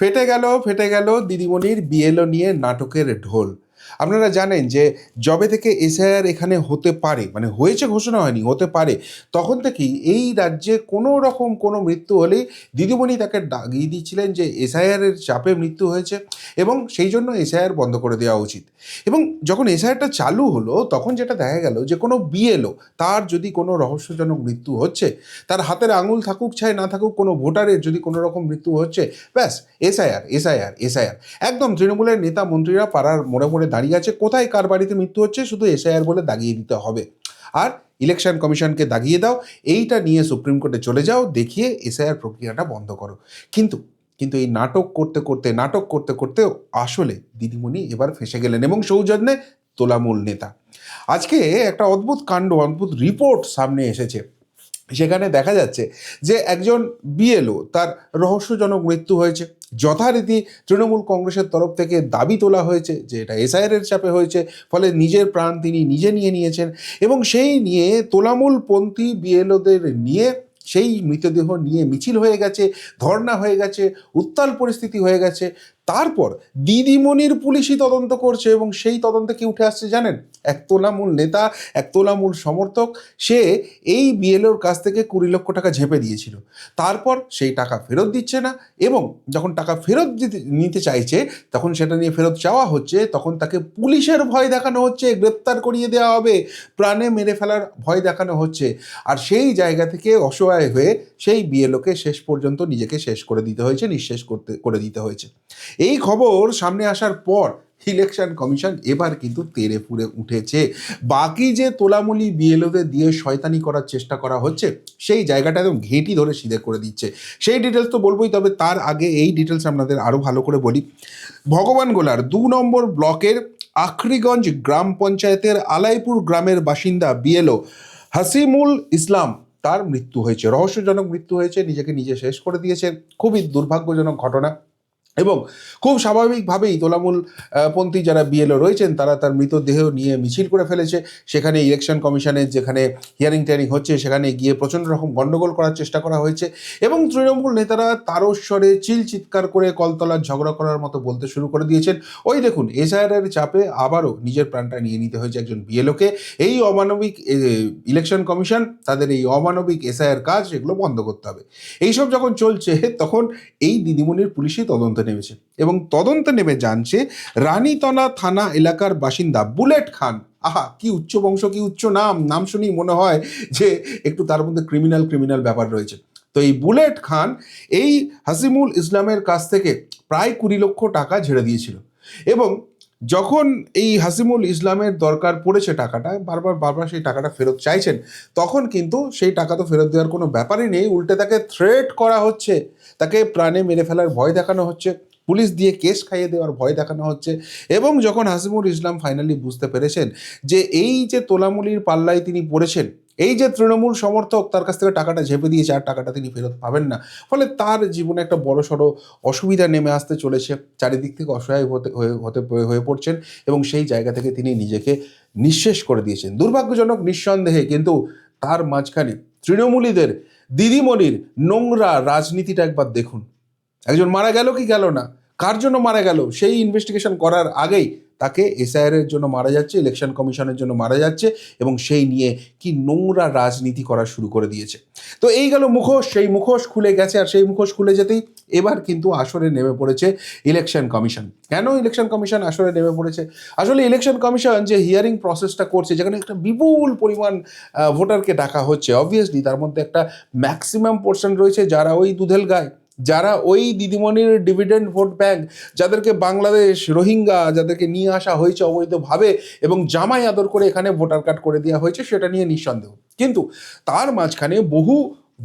ফেটে গেল ফেটে গেল দিদিমণির বিয়েলো নিয়ে নাটকের ঢোল। আপনারা জানেন যে জবে থেকে এসআইআর এখানে হতে পারে মানে হয়েছে, ঘোষণা হয়নি, হতে পারে, তখন থেকেই এই রাজ্যে কোনো রকম কোনো মৃত্যু হলেই দিদিমণি তাকে ডাকিয়ে দিচ্ছিলেন যে এসআইআর এর চাপে মৃত্যু হয়েছে এবং সেই জন্য এসআইআর বন্ধ করে দেওয়া উচিত। এবং যখন এসআইআরটা চালু হলো, তখন যেটা দেখা গেল যে কোনো বিএলও, তার যদি কোনো রহস্যজনক মৃত্যু হচ্ছে, তার হাতের আঙুল থাকুক চাই না থাকুক, কোনো ভোটারের যদি কোনো রকম মৃত্যু হচ্ছে, ব্যাস, এসআইআর এসআইআর এসআইআর। একদম তৃণমূলের নেতা মন্ত্রীরা পাড়ার মোড়ে মোড়ে দাঁড়িয়ে আছে, কোথায় কার বাড়িতে মৃত্যু হচ্ছে, শুধু এসআইআর বলে দাগিয়ে দিতে হবে। আর ইলেকশন কমিশনকে দাগিয়ে দাও, এইটা নিয়ে সুপ্রিম কোর্টে চলে যাও, দেখিয়ে এসআইআর প্রক্রিয়াটা বন্ধ করো। কিন্তু কিন্তু এই নাটক করতে করতে, নাটক করতে করতে আসলে দিদিমণি এবার ফেসে গেলেন এবং সৌজন্যে তোলামূল নেতা। আজকে একটা অদ্ভুত কাণ্ড, অদ্ভুত রিপোর্ট সামনে এসেছে। সেখানে দেখা যাচ্ছে যে একজন বিএলও তার রহস্যজনক মৃত্যু হয়েছে। যথারীতি তৃণমূল কংগ্রেসের তরফ থেকে দাবি তোলা হয়েছে যে এটা এসআইআর এর চাপে হয়েছে, ফলে নিজের প্রাণ তিনি নিজে নিয়ে নিয়েছেন এবং সেই নিয়ে তোলামূলপন্থী বিএলওদের নিয়ে সেই মৃতদেহ নিয়ে মিছিল হয়ে গেছে, ধর্ণা হয়ে গেছে, উত্তাল পরিস্থিতি হয়ে গেছে। তারপর দিদিমণির পুলিশই তদন্ত করছে এবং সেই তদন্তে কি উঠে আসছে জানেন? এক তোলামূল নেতা, এক তোলামূল সমর্থক, সে এই বিএলওর কাছ থেকে কুড়ি লক্ষ টাকা ঝেপে দিয়েছিল। তারপর সেই টাকা ফেরত দিচ্ছে না এবং যখন টাকা ফেরত নিতে চাইছে, তখন সেটা নিয়ে ফেরত চাওয়া হচ্ছে, তখন তাকে পুলিশের ভয় দেখানো হচ্ছে, গ্রেপ্তার করিয়ে দেওয়া হবে, প্রাণে মেরে ফেলার ভয় দেখানো হচ্ছে। আর সেই জায়গা থেকে অসহায় হয়ে সেই বিএলওকে শেষ পর্যন্ত নিজেকে শেষ করে দিতে হয়েছে, নিঃশেষ করতে, করে দিতে হয়েছে। এই খবর সামনে আসার পর ইলেকশন কমিশন এবার কিন্তু তেড়ে ফুড়ে উঠেছে। বাকি যে তোলামুলি বিএলওদের দিয়ে শয়তানি করার চেষ্টা করা হচ্ছে, সেই জায়গাটা একদম ঘেঁটি ধরে সিধে করে দিচ্ছে। সেই ডিটেলস তো বলবোই, তবে তার আগে এই ডিটেলস আপনাদের আরও ভালো করে বলি। ভগবান গোলার দু নম্বর ব্লকের আখরিগঞ্জ গ্রাম পঞ্চায়েতের আলাইপুর গ্রামের বাসিন্দা বিএলও হাসিমুল ইসলাম তার মৃত্যু হয়েছে। রহস্যজনক মৃত্যু হয়েছে, নিজেকে নিজে শেষ করে দিয়েছে খুবই দুর্ভাগ্যজনক ঘটনা। এবং খুব স্বাভাবিকভাবেই তোলামূল পন্থী যারা বিএলও রয়েছেন, তারা তার মৃতদেহ নিয়ে মিছিল করে ফেলেছে। সেখানে ইলেকশন কমিশনের যেখানে হিয়ারিং টিয়ারিং হচ্ছে, সেখানে গিয়ে প্রচণ্ড রকম গণ্ডগোল করার চেষ্টা করা হয়েছে এবং তৃণমূল নেতারা তারস্বরে চিল চিৎকার করে কলতলার ঝগড়া করার মতো বলতে শুরু করে দিয়েছেন। ওই দেখুন এসআইআর এর চাপে আবারও নিজের প্রাণটা নিয়ে নিতে হয়েছে একজন বিএলওকে এই অমানবিক ইলেকশন কমিশন তাদের এই অমানবিক এসআইআর কাজ এগুলো বন্ধ করতে হবে। এইসব যখন চলছে, তখন এই দিদিমণির পুলিশই তদন্তে নেমেছে। এবং তদন্তে নেমে জানছে রানীতলা থানা এলাকার বাসিন্দা বুলেট খান। আহা, কি উচ্চ বংশ, কি উচ্চ নাম? নাম শুনেই মনে হয় যে একটু তার মধ্যে ক্রিমিনাল ক্রিমিনাল ব্যাপার রয়েছে। তো এই বুলেট খান এই হাসিমুল ইসলামের কাছ থেকে প্রায় কুড়ি লক্ষ টাকা ঝেড়ে দিয়েছিল। এবং যখন এই হাসিমুল ইসলামের দরকার পড়েছে টাকাটা, বারবার বারবার সেই টাকাটা ফেরত চাইছেন, তখন কিন্তু সেই টাকা তো ফেরত দেওয়ার কোনো ব্যাপারই নেই। উল্টে তাকে থ্রেট করা হচ্ছে। তাকে প্রাণে মেরে ফেলার ভয় দেখানো হচ্ছে। পুলিশ দিয়ে কেস খাইয়ে দেওয়ার ভয় দেখানো হচ্ছে। এবং যখন হাসিমুল ইসলাম ফাইনালি বুঝতে পেরেছেন যে এই যে তোলামুলির পাল্লায় তিনি পড়েছেন এই যে তৃণমূল সমর্থক তার কাছ থেকে টাকাটা ঝেপে দিয়েছে আর টাকাটা তিনি ফেরত পাবেন না। ফলে তার জীবনে একটা বড় সড়ো অসুবিধা নেমে আসতে চলেছে, চারিদিক থেকে অসহায় হতে হতে, হয়ে পড়ছেন এবং সেই জায়গা থেকে তিনি নিজেকে নিঃশেষ করে দিয়েছেন। দুর্ভাগ্যজনক, নিঃসন্দেহে কিন্তু তার মাঝখানে তৃণমূলীদের দিদিমণির নোংরা রাজনীতিটা একবার দেখুন। একজন মারা গেল কি গেল না? কার জন্য মারা গেল? সেই ইনভেস্টিগেশন করার আগেই তাকে এসআইআর এর জন্য মারা যাচ্ছে ইলেকশন কমিশনের জন্য মারা যাচ্ছে এবং সেই নিয়ে কি নোংরা রাজনীতি করা শুরু করে দিয়েছে। তো এই গেল মুখোশ, সেই মুখোশ খুলে গেছে আর সেই মুখোশ খুলে যেতেই এবার কিন্তু আসরে নেমে পড়েছে ইলেকশন কমিশন কেন ইলেকশন কমিশন আসরে নেমে পড়েছে? আসলে ইলেকশন কমিশন যে হিয়ারিং প্রসেসটা করছে, যেখানে একটা বিপুল পরিমাণ ভোটারকে ডাকা হচ্ছে অবভিয়াসলি তার মধ্যে একটা ম্যাক্সিমাম পোর্শন রয়েছে যারা ওই দুধেল গায়। যারা ওই দিদিমণির ডিভিডেন্ড ভোট ব্যাংক যাদেরকে বাংলাদেশ রোহিঙ্গা যাদেরকে নিয়ে আসা হয়েছে অবৈধভাবে এবং জামাই আদর করে এখানে ভোটার কার্ড করে দেওয়া হয়েছে, সেটা নিয়ে নিঃসন্দেহ। কিন্তু তার মাঝখানে বহু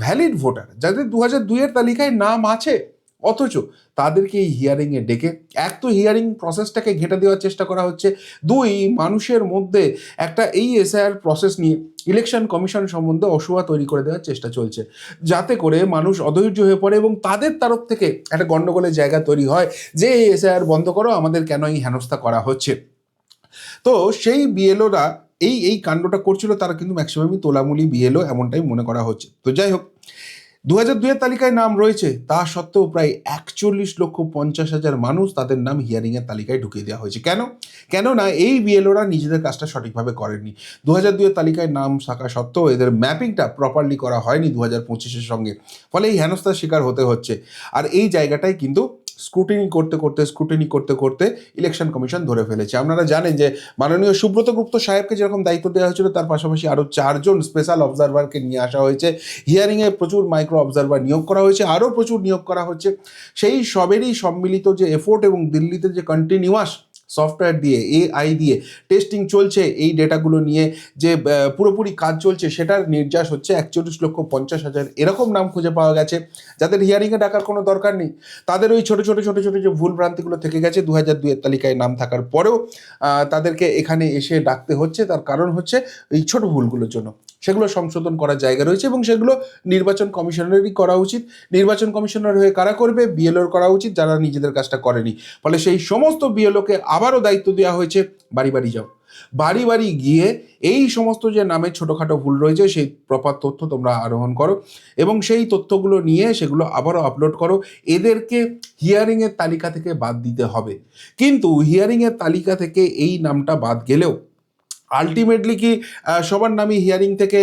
ভ্যালিড ভোটার যাদের দু হাজার দুইয়ের তালিকায় নাম আছে অথচ তাদেরকে এই হিয়ারিংয়ে ডেকে এক তো হিয়ারিং প্রসেসটাকে ঘেঁটে দেওয়ার চেষ্টা করা হচ্ছে। দুই, মানুষের মধ্যে একটা এই এসআইআর প্রসেস নিয়ে ইলেকশন কমিশন সম্বন্ধে অসুয়া তৈরি করে দেওয়ার চেষ্টা চলছে। যাতে করে মানুষ অধৈর্য হয়ে পড়ে এবং তাদের তরফ থেকে একটা গণ্ডগোলের জায়গা তৈরি হয় যে এই এসআইআর বন্ধ করো, আমাদের কেন এই হেনস্থা করা হচ্ছে? তো সেই বিএলওরা এই এই কাণ্ডটা করছিল, তারা কিন্তু ম্যাক্সিমামই তোলামুলি বিএলও এমনটাই মনে করা হচ্ছে। তো যাই হোক দু হাজার দুইয়ের তালিকায় নাম রয়েছে। তা সত্ত্বেও প্রায় একচল্লিশ লক্ষ পঞ্চাশ হাজার মানুষ তাদের নাম হিয়ারিংয়ের তালিকায় ঢুকিয়ে দেওয়া হয়েছে। কেন? কেননা এই বিএলওরা নিজেদের কাজটা সঠিকভাবে করেননি। দু হাজার দুইয়ের তালিকায় নাম থাকা সত্ত্বেও এদের ম্যাপিংটা প্রপারলি করা হয়নি দু হাজার পঁচিশের সঙ্গে। ফলে এই হেনস্থার শিকার হতে হচ্ছে। আর এই জায়গাটাই কিন্তু স্ক্রুটিনি করতে করতে স্ক্রুটিনি করতে করতে ইলেকশন কমিশন ধরে ফেলেছে। আপনারা জানেন যে মাননীয় সুব্রত গুপ্ত সাহেবকে যেরকম দায়িত্ব দেওয়া হয়েছিল, তার পাশাপাশি আরও চারজন স্পেশাল অবজারভারকে নিয়ে আসা হয়েছে। হিয়ারিংয়ে প্রচুর মাইক্রো অবজারভার নিয়োগ করা হয়েছে আরও প্রচুর নিয়োগ করা হচ্ছে। সেই সবেরই সম্মিলিত যে এফোর্ট এবং দিল্লিতে যে কন্টিনিউয়াস সফটওয়্যার দিয়ে এআই দিয়ে টেস্টিং চলছে, এই ডেটাগুলো নিয়ে যে পুরোপুরি কাজ চলছে, সেটার নির্যাস হচ্ছে একচল্লিশ লক্ষ পঞ্চাশ হাজার। এরকম নাম খুঁজে পাওয়া গেছে। যাদের হিয়ারিংয়ে ডাকার কোনো দরকার নেই, তাদের ওই ছোটো ছোটো ছোটো ছোটো যে ভুল ভ্রান্তিগুলো থেকে গেছে দু হাজার দুইয়ের তালিকায় নাম থাকার পরেও তাদেরকে এখানে এসে ডাকতে হচ্ছে। তার কারণ হচ্ছে এই ছোট ভুলগুলোর জন্য। সেগুলো সংশোধন করার জায়গা রয়েছে এবং সেগুলো নির্বাচন কমিশনারেরই করা উচিত। নির্বাচন কমিশনার হয়ে কারা করবে? বিএলওর করা উচিত, যারা নিজেদের কাজটা করেনি। ফলে সেই সমস্ত বিএলওকে আবারও দায়িত্ব দেওয়া হয়েছে, বাড়ি বাড়ি যাও। বাড়ি বাড়ি গিয়ে এই সমস্ত যে নামের ছোটোখাটো ভুল রয়েছে, সেই প্রপার তথ্য তোমরা আরোহণ করো এবং সেই তথ্যগুলো নিয়ে সেগুলো আবারও আপলোড করো। এদেরকে হিয়ারিংয়ের তালিকা থেকে বাদ দিতে হবে। কিন্তু হিয়ারিংয়ের তালিকা থেকে এই নামটা বাদ গেলেও আলটিমেটলি কি সবার নামই হিয়ারিং থেকে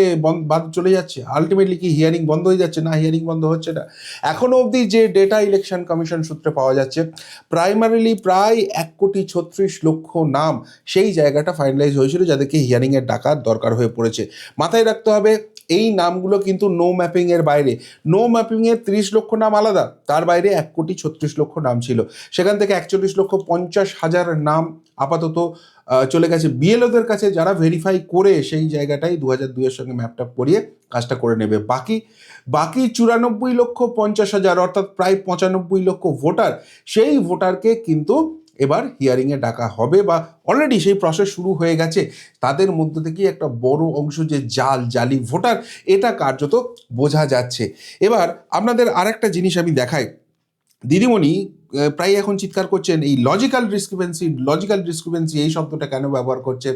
বাদ চলে যাচ্ছে? আলটিমেটলি কি হিয়ারিং বন্ধ হয়ে যাচ্ছে না? হিয়ারিং বন্ধ হচ্ছে না? এখনও অবধি যে ডেটা ইলেকশন কমিশন সূত্রে পাওয়া যাচ্ছে প্রাইমারিলি প্রায় এক কোটি ছত্রিশ লক্ষ নাম সেই জায়গাটা ফাইনালাইজ হয়েছিল যাদেরকে হিয়ারিংয়ের ডাকার দরকার হয়ে পড়েছে। মাথায় রাখতে হবে, এই নামগুলো কিন্তু নো ম্যাপিংয়ের বাইরে। নো ম্যাপিংয়ের তিরিশ লক্ষ নাম আলাদা, তার বাইরে এক কোটি ছত্রিশ লক্ষ নাম ছিল। সেখান থেকে একচল্লিশ লক্ষ পঞ্চাশ হাজার নাম আপাতত চলে গেছে। বিএলওদের কাছে যারা ভেরিফাই করে সেই জায়গাটাই দু হাজার দুইয়ের সঙ্গে ম্যাপটা করিয়ে কাজটা করে নেবে। বাকি বাকি চুরানব্বই লক্ষ পঞ্চাশ হাজার, অর্থাৎ প্রায় পঁচানব্বই লক্ষ ভোটার, সেই ভোটারকে কিন্তু এবার হিয়ারিংয়ে ডাকা হবে বা অলরেডি সেই প্রসেস শুরু হয়ে গেছে। তাদের মধ্যে থেকেই একটা বড় অংশ যে জাল, জালি ভোটার, এটা কার্যত বোঝা যাচ্ছে। এবার আপনাদের আরেকটা জিনিস আমি দেখাই। দিদিমণি প্রায় এখন চিৎকার করছেন, এই লজিক্যাল ডিসক্রিপেন্সি লজিক্যাল ডিসক্রিপেন্সি এই শব্দটা কেন ব্যবহার করছে?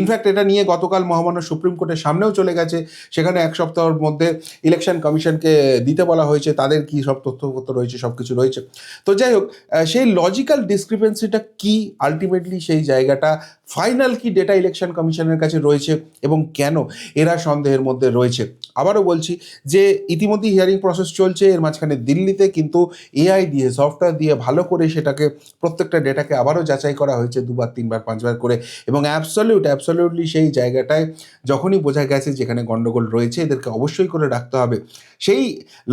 ইনফ্যাক্ট এটা নিয়ে গতকাল মহামান্য সুপ্রিম কোর্টের সামনেও চলে গেছে। সেখানে এক সপ্তাহের মধ্যে ইলেকশন কমিশনকে দিতে বলা হয়েছে, তাদের কি সব তথ্যপত্র রয়েছে সব কিছু রয়েছে। তো যাই হোক সেই লজিক্যাল ডিসক্রিপেন্সিটা কি আলটিমেটলি সেই জায়গাটা ফাইনাল কি ডেটা ইলেকশন কমিশনের কাছে রয়েছে এবং কেন এরা সন্দেহের মধ্যে রয়েছে? আবারও বলছি যে ইতিমধ্যেই হিয়ারিং প্রসেস চলছে, এর মাঝখানে দিল্লিতে কিন্তু এআই দিয়ে সফটওয়্যার দিয়ে ভালো করে সেটাকে প্রত্যেকটা ডেটাকে আবারও যাচাই করা হয়েছে দুবার, তিনবার, পাঁচবার করে এবং অ্যাবসলিউট অ্যাবসলিউটলি সেই জায়গাটায় যখনই বোঝা গেছে যেখানে গণ্ডগোল রয়েছে, এদেরকে অবশ্যই করে রাখতে হবে। সেই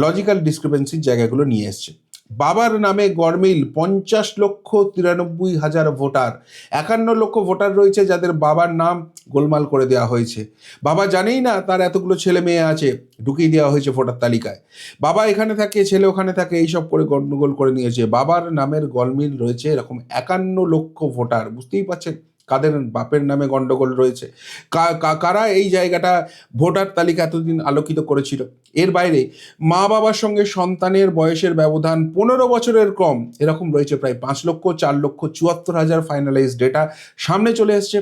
লজিক্যাল ডিসক্রিপেন্সির জায়গাগুলো নিয়ে এসছে। বাবার নামে গরমিল পঞ্চাশ লক্ষ তিরানব্বই হাজার ভোটার। একান্ন লক্ষ ভোটার রয়েছে যাদের বাবার নাম গোলমাল করে দেওয়া হয়েছে। বাবা জানেই না তার এতগুলো ছেলে মেয়ে আছে, ঢুকিয়ে দেওয়া হয়েছে ভোটার তালিকায়। বাবা এখানে থাকে, ছেলে ওখানে থাকে, এইসব করে গণ্ডগোল করে নিয়েছে। বাবার নামের গলমিল রয়েছে এরকম একান্ন লক্ষ ভোটার, বুঝতেই পারছেন? কাদের বাপের নামে গণ্ডগোল রয়েছে? কারা এই জায়গাটা ভোটার তালিকা এতদিন আলোকিত করেছিল? এর বাইরে মা বাবার সঙ্গে সন্তানের বয়সের ব্যবধান পনেরো বছরের কম, এরকম রয়েছে প্রায় পাঁচ লক্ষ, চার লক্ষ, চুয়াত্তর হাজার ফাইনালাইজ ডেটা সামনে চলে এসছে।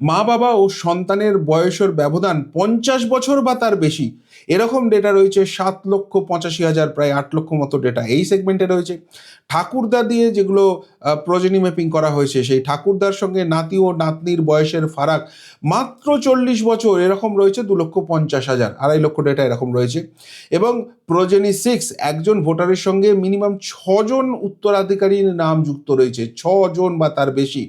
মা বাবা ও সন্তানের বয়সের ব্যবধান পঞ্চাশ বছর বা তার বেশি এরকম ডেটা রয়েছে সাত লক্ষ পঁচাশি হাজার, প্রায় আট লক্ষ মতো ডেটা এই সেগমেন্টে রয়েছে। ঠাকুরদা দিয়ে যেগুলো প্রজেনি ম্যাপিং করা হয়েছে, সেই ঠাকুরদার সঙ্গে নাতি ও নাতনির বয়সের ফারাক মাত্র চল্লিশ বছর, এরকম রয়েছে দু লক্ষ পঞ্চাশ হাজার, আড়াই লক্ষ ডেটা এরকম রয়েছে। এবং প্রজেনি সিক্স একজন ভোটারের সঙ্গে মিনিমাম ছজন উত্তরাধিকারীর নাম যুক্ত রয়েছে, ছজন বা তার বেশি।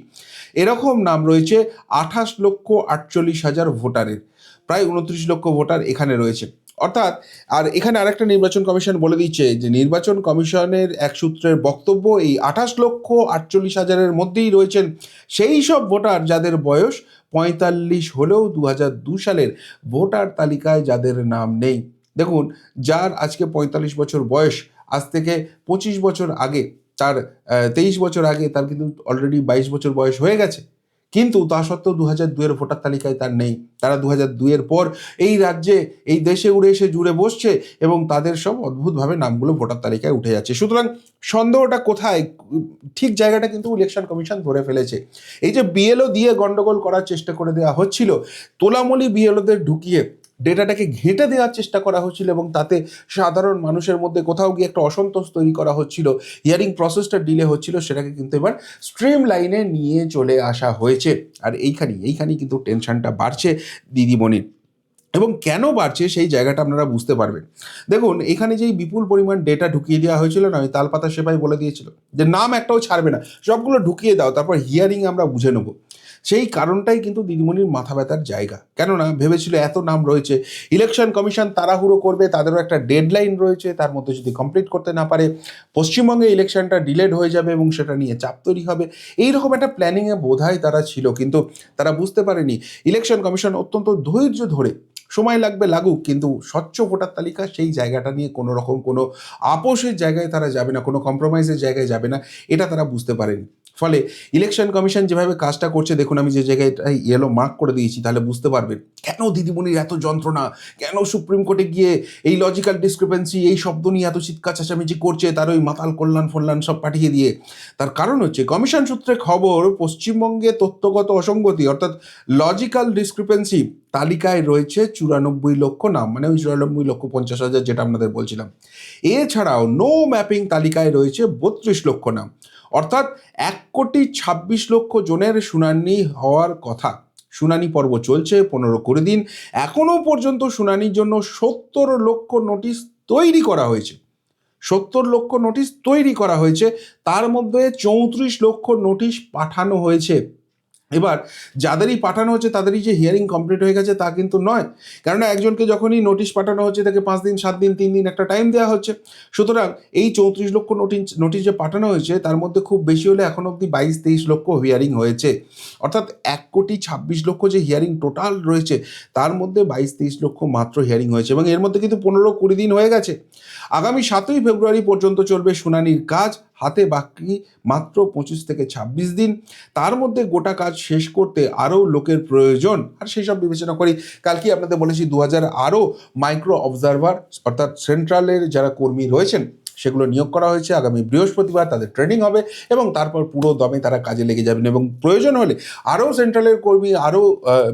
এরকম নাম রয়েছে আঠাশ লক্ষ আটচল্লিশ হাজার ভোটারের, প্রায় উনত্রিশ লক্ষ ভোটার এখানে রয়েছে। অর্থাৎ, আর এখানে আরেকটা নির্বাচন কমিশন বলে দিচ্ছে যে, নির্বাচন কমিশনের এক সূত্রের বক্তব্য এই আঠাশ লক্ষ আটচল্লিশ হাজারের মধ্যেই রয়েছেন সেই সব ভোটার যাদের বয়স পঁয়তাল্লিশ হলেও দু সালের ভোটার তালিকায় যাদের নাম নেই। দেখুন, যার আজকে পঁয়তাল্লিশ বছর বয়স, আজ থেকে পঁচিশ বছর আগে, তার তেইশ বছর আগে তার কিন্তু অলরেডি বাইশ বছর বয়স হয়ে গেছে। কিন্তু তা সত্ত্বেও দু হাজার দুয়ের ভোটার তালিকায় তার নেই। তারা দু হাজার দুয়ের পর এই রাজ্যে, এই দেশে উড়ে এসে জুড়ে বসছে এবং তাদের সব অদ্ভুতভাবে নামগুলো ভোটার তালিকায় উঠে যাচ্ছে। সুতরাং সন্দেহটা কোথায়? ঠিক জায়গাটা কিন্তু ইলেকশন কমিশন ধরে ফেলেছে। এই যে বিএলও দিয়ে গন্ডগোল করার চেষ্টা করে দেওয়া হচ্ছিল, তোলামলি বিএলওদের ঢুকিয়ে ডেটাটাকে ঘেঁটে দেওয়ার চেষ্টা করা হচ্ছিল এবং তাতে সাধারণ মানুষের মধ্যে কোথাও গিয়ে একটা অসন্তোষ তৈরি করা হচ্ছিল। হিয়ারিং প্রসেসটা ডিলে হচ্ছিল, সেটাকে কিন্তু এবার স্ট্রিম লাইনে নিয়ে চলে আসা হয়েছে। আর এইখানেই এইখানেই কিন্তু টেনশনটা বাড়ছে দিদিমণির। এবং কেন বাড়ছে সেই জায়গাটা আপনারা বুঝতে পারবেন। দেখুন, এখানে যেই বিপুল পরিমাণ ডেটা ঢুকিয়ে দেওয়া হয়েছিল না, ওই তালপাতা সেপাই বলে দিয়েছিল যে, নাম একটাও ছাড়বে না। সবগুলো ঢুকিয়ে দাও, তারপর হিয়ারিং আমরা বুঝে নেব। সেই কারণটাই কিন্তু দিদিমণির মাথা ব্যথার জায়গা। কেননা ভেবেছিল এত নাম রয়েছে ইলেকশন কমিশন তাড়াহুড়ো করবে, তাদেরও একটা ডেডলাইন রয়েছে, তার মধ্যে যদি কমপ্লিট করতে না পারে, পশ্চিমবঙ্গে ইলেকশনটা ডিলেড হয়ে যাবে এবং সেটা নিয়ে চাপ তৈরি হবে। এইরকম একটা প্ল্যানিংয়ে বোধহয় তারা ছিল, কিন্তু তারা বুঝতে পারেনি। ইলেকশন কমিশন অত্যন্ত ধৈর্য ধরে, সময় লাগবে লাগুক, কিন্তু স্বচ্ছ ভোটার তালিকা সেই জায়গাটা নিয়ে কোনো রকম কোনো আপোষের জায়গায় তারা যাবে না, কোনো কম্প্রোমাইজের জায়গায় যাবে না, এটা তারা বুঝতে পারেনি। ফলে ইলেকশন কমিশন যেভাবে কাজটা করছে, দেখুন আমি যে জায়গায় ইয়েলো মার্ক করে দিয়েছি, তাহলে বুঝতে পারবেন কেন দিদিমণির এত যন্ত্রণা, কেন সুপ্রিম কোর্টে গিয়ে এই লজিক্যাল ডিসক্রিপেন্সি এই শব্দ নিয়ে এত চিৎকার চেঁচামেচি করছে, তার ওই মাতাল কল্যাণ ফল্যাণ সব পাঠিয়ে দিয়ে। তার কারণ হচ্ছে কমিশন সূত্রে খবর, পশ্চিমবঙ্গে তথ্যগত অসঙ্গতি, অর্থাৎ লজিক্যাল ডিসক্রিপেন্সি তালিকায় রয়েছে চুরানব্বই লক্ষ নাম মানে ওই চুরানব্বই লক্ষ পঞ্চাশ হাজার যেটা আপনাদের বলছিলাম। এছাড়াও নো ম্যাপিং তালিকায় রয়েছে বত্রিশ লক্ষ নাম। অর্থাৎ এক কোটি ছাব্বিশ লক্ষ জনের শুনানি হওয়ার কথা। শুনানি পর্ব চলছে, পনেরো কুড়ি দিন। এখনও পর্যন্ত শুনানির জন্য সত্তর লক্ষ নোটিশ তৈরি করা হয়েছে। সত্তর লক্ষ নোটিশ তৈরি করা হয়েছে। তার মধ্যে চৌত্রিশ লক্ষ নোটিশ পাঠানো হয়েছে। এবার যাদেরই পাঠানো হচ্ছে, তাদেরই যে হিয়ারিং কমপ্লিট হয়ে গেছে তা কিন্তু নয়। কেননা একজনকে যখনই নোটিশ পাঠানো হচ্ছে, তাকে পাঁচ দিন, সাত দিন, তিন দিন একটা টাইম দেওয়া হচ্ছে। সুতরাং এই চৌত্রিশ লক্ষ নোটিশ নোটিশ যে পাঠানো হয়েছে, তার মধ্যে খুব বেশি হলে এখন অবধি বাইশ, তেইশ লক্ষ হিয়ারিং হয়েছে। অর্থাৎ এক কোটি ছাব্বিশ লক্ষ যে হিয়ারিং টোটাল রয়েছে, তার মধ্যে বাইশ, তেইশ লক্ষ মাত্র হিয়ারিং হয়েছে এবং এর মধ্যে কিন্তু পনেরো, কুড়ি দিন হয়ে গেছে। আগামী সাতই ফেব্রুয়ারি পর্যন্ত চলবে শুনানির কাজ। হাতে বাকি মাত্র পঁচিশ থেকে ছাব্বিশ দিন। তার মধ্যে গোটা কাজ শেষ করতে আরও লোকের প্রয়োজন। আর সেই সব বিবেচনা করি কালকে আপনাদের বলেছি দু হাজার আরও মাইক্রো অবজারভার অর্থাৎ সেন্ট্রালের যারা কর্মী রয়েছেন সেগুলো নিয়োগ করা হয়েছে। আগামী বৃহস্পতিবার তাদের ট্রেনিং হবে এবং তারপর পুরো দমে তারা কাজে লেগে যাবেন এবং প্রয়োজন হলে আরও সেন্ট্রালের কর্মী, আরও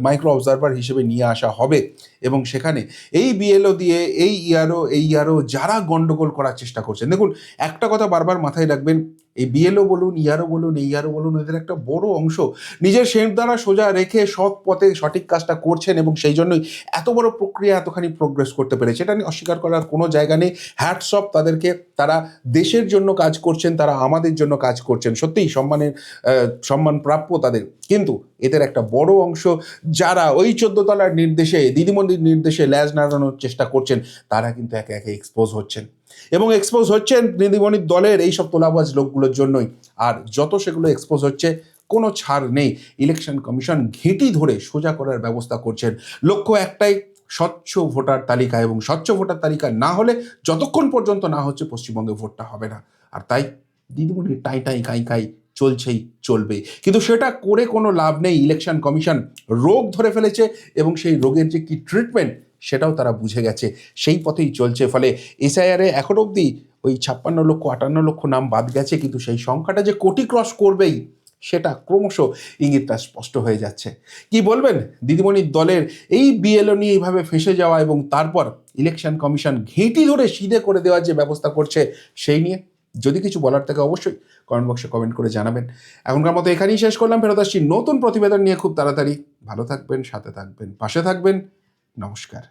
মাইক্রো অবজারভার হিসেবে নিয়ে আসা হবে এবং সেখানে এই বিএলও দিয়ে, এই ইয়ারও এই ইয়ারও যারা গণ্ডগোল করার চেষ্টা করছেন। দেখুন, একটা কথা বারবার মাথায় রাখবেন এই বিএলও বলুন, ইয়ারও বলুন, এই ইয়ারও বলুন, এদের একটা বড় অংশ। নিজের শের দ্বারা সোজা রেখে সৎ পথে সঠিক কাজটা করছেন এবং সেই জন্যই এত বড় প্রক্রিয়া, এতখানি প্রোগ্রেস করতে পেরেছে। এটা নিয়ে অস্বীকার করার কোনো জায়গা নেই। হ্যাটস অফ তাদেরকে। তারা দেশের জন্য কাজ করছেন, তারা আমাদের জন্য কাজ করছেন। সত্যিই সম্মানের সম্মান প্রাপ্য তাদের। কিন্তু এদের একটা বড় অংশ যারা ওই চোদ্দ তলার নির্দেশে, দিদিমণির নির্দেশে ল্যাজ নাড়ানোর চেষ্টা করছেন, তারা কিন্তু একে একে এক্সপোজ হচ্ছেন। এবং এক্সপোজ হচ্ছেন দিদিমণির দলের এই সব তোলাবাজ লোকগুলোর জন্যই। আর যত সেগুলো এক্সপোজ হচ্ছে, কোনো ছাড় নেই। ইলেকশন কমিশন ঘেঁটি ধরে সোজা করার ব্যবস্থা করছেন। লক্ষ্য একটাই, স্বচ্ছ ভোটার তালিকা এবং স্বচ্ছ ভোটার তালিকা না হলে যতক্ষণ পর্যন্ত না হচ্ছে পশ্চিমবঙ্গে ভোটটা হবে না। আর তাই দিদিমণির টাই টাই কাই কাই চলছেই চলবে। কিন্তু সেটা করে কোনো লাভ নেই। ইলেকশন কমিশন রোগ ধরে ফেলেছে এবং সেই রোগের যে কি ট্রিটমেন্ট সেটাও তারা বুঝে গেছে। সেই পথেই চলছে। ফলে এসআইআরে এখন অবধি ওই ছাপ্পান্ন লক্ষ, আটান্ন লক্ষ নাম বাদ গেছে। কিন্তু সেই সংখ্যাটা যে কোটি ক্রস করবেই, সেটা ক্রমশ ইঙ্গিতটা স্পষ্ট হয়ে যাচ্ছে। কি বলবেন? দিদিমণির দলের এই বিএলও নিয়ে এইভাবে ফেসে যাওয়া এবং তারপর ইলেকশন কমিশন ঘেঁটি ধরে সিধে করে দেওয়ার যে ব্যবস্থা করছে, সেই নিয়ে যদি কিছু বলার থাকে অবশ্যই কমেন্ট বক্সে কমেন্ট করে জানাবেন। এখনকার মতো এখানেই শেষ করলাম। ফেরত আসছি নতুন প্রতিবেদন নিয়ে খুব তাড়াতাড়ি। ভালো থাকবেন, সাথে থাকবেন, পাশে থাকবেন। নমস্কার।